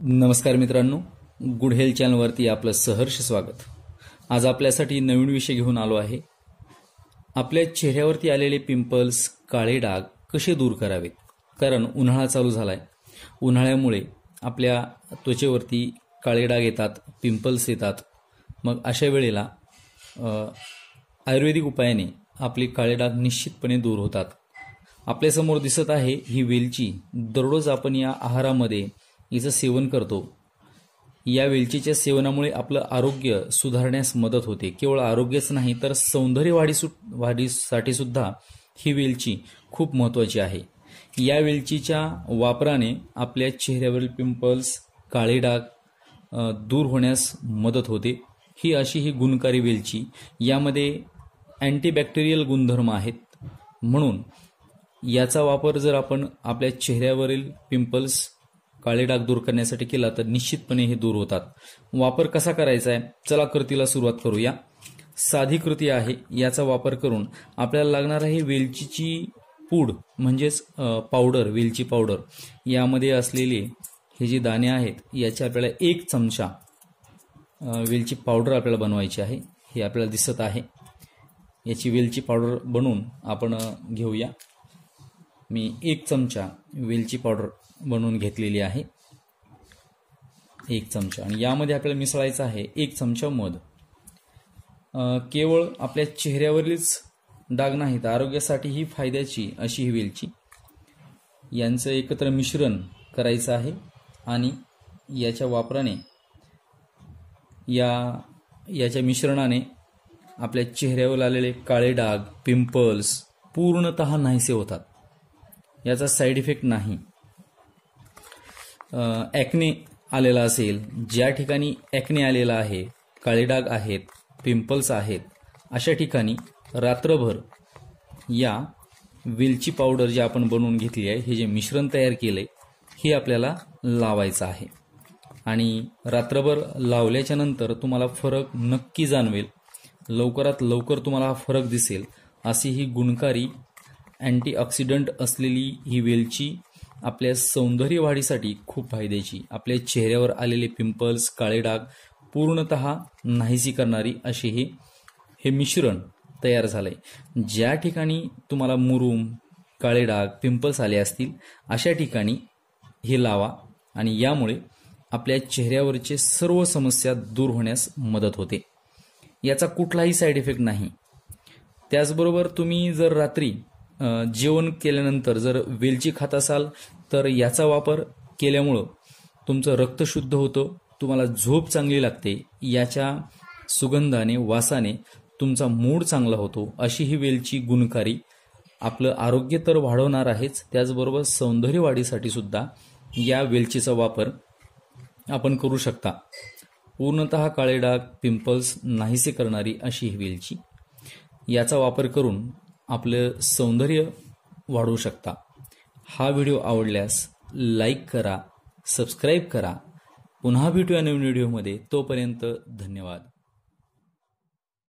नमस्कार मित्रांनो good health चॅनलवरती आपलं सहर्ष स्वागत. आज आपल्यासाठी नवीन विषय घेऊन आलो आहे. आपल्या चेहऱ्यावरती आलेले पिंपल्स काळे डाग कसे दूर करावेत? कारण उन्हाळा चालू झालाय. उन्हाळ्यामुळे आपल्या त्वचेवरती काळे डाग येतात पिंपल्स येतात. मग अशा वेळेला आयुर्वेदिक उपायाने आपले काळे डाग निश्चितपणे दूर होतात. आपल्यासमोर दिसत आहे ही वेलची. दररोज आपण या आहारामध्ये हिचं सेवन करतो. या वेलचीच्या सेवनामुळे आपलं आरोग्य सुधारण्यास मदत होते. केवळ आरोग्यच नाही तर सौंदर्य वाढीसु वाढीसाठी सुद्धा ही वेलची खूप महत्वाची आहे. या वेलचीच्या वापराने आपल्या चेहऱ्यावरील पिंपल्स काळे डाग दूर होण्यास मदत होते. ही अशी ही गुणकारी वेलची. यामध्ये अँटीबॅक्टेरियल गुणधर्म आहेत. म्हणून याचा वापर जर आपण आपल्या चेहऱ्यावरील पिंपल्स काळे डाग दूर करण्यासाठी केला तर निश्चितपणे हे दूर होतात. वापर कसा करायचा आहे? चला कृतीला सुरुवात करूया. साधी कृती आहे. याचा वापर करून आपल्याला लागणार आहे वेलचीची पूड म्हणजेच पावडर वेलची पावडर. यामध्ये असलेले हे जे दाणे आहेत याचे आपल्याला एक चमचा वेलची पावडर आपल्याला बनवायची आहे. हे आपल्याला दिसत आहे. याची वेलची पावडर बनवून आपण घेऊया. मी एक चमचा वेलची पावडर बनवून घेतलेली आहे. एक चमचा. आणि यामध्ये आपल्याला मिसळायचं आहे एक चमचा मध. केवळ आपल्या चेहऱ्यावरीलच डाग नाहीत आरोग्यासाठी ही फायद्याची अशी ही वेलची. यांचं एकत्र मिश्रण करायचं आहे आणि याच्या वापराने या याच्या मिश्रणाने आपल्या चेहऱ्यावर आलेले काळे डाग पिंपल्स पूर्णत नाहीसे होतात. याचा साईड इफेक्ट नाही. ॲक्ने आलेला असेल ज्या ठिकाणी ॲक्ने आलेला आहे काळे डाग आहेत पिंपल्स आहेत अशा ठिकाणी रात्रभर या वेलची पावडर जे आपण बनवून घेतली आहे हे जे मिश्रण तयार केलंय हे आपल्याला लावायचं आहे. आणि रात्रभर लावल्याच्या नंतर तुम्हाला फरक नक्की जाणवेल. लवकरात लवकर तुम्हाला हा फरक दिसेल. अशी ही गुणकारी अँटीऑक्सिडंट असलेली ही वेलची आपल्या सौंदर्य वाढीसाठी खूप फायद्याची. आपल्या चेहऱ्यावर आलेले पिंपल्स काळे डाग पूर्णत नाहीसी करणारी असे हे हे मिश्रण तयार झालंय. ज्या ठिकाणी तुम्हाला मुरूम काळे डाग पिंपल्स आले असतील अशा ठिकाणी हे लावा आणि यामुळे आपल्या चेहऱ्यावरचे सर्व समस्या दूर होण्यास मदत होते. याचा कुठलाही साईड इफेक्ट नाही. त्याचबरोबर तुम्ही जर रात्री जेवण केल्यानंतर जर वेलची खात असाल तर याचा वापर केल्यामुळं तुमचं रक्त शुद्ध होतं तुम्हाला झोप चांगली लागते याच्या सुगंधाने वासाने तुमचा मूड चांगला होतो अशी ही वेलची गुणकारी आपलं आरोग्य तर वाढवणार आहेच त्याचबरोबर सौंदर्य वाढीसाठी सुद्धा या वेलचीचा वापर आपण करू शकता. पूर्णत काळे डाग पिंपल्स नाहीसे करणारी अशी ही वेलची. याचा वापर करून आपलं सौंदर्य वाढवू शकता. हा व्हिडिओ आवडल्यास लाईक करा सबस्क्राईब करा. पुन्हा भेटूया नवीन व्हिडिओमध्ये. तोपर्यंत धन्यवाद.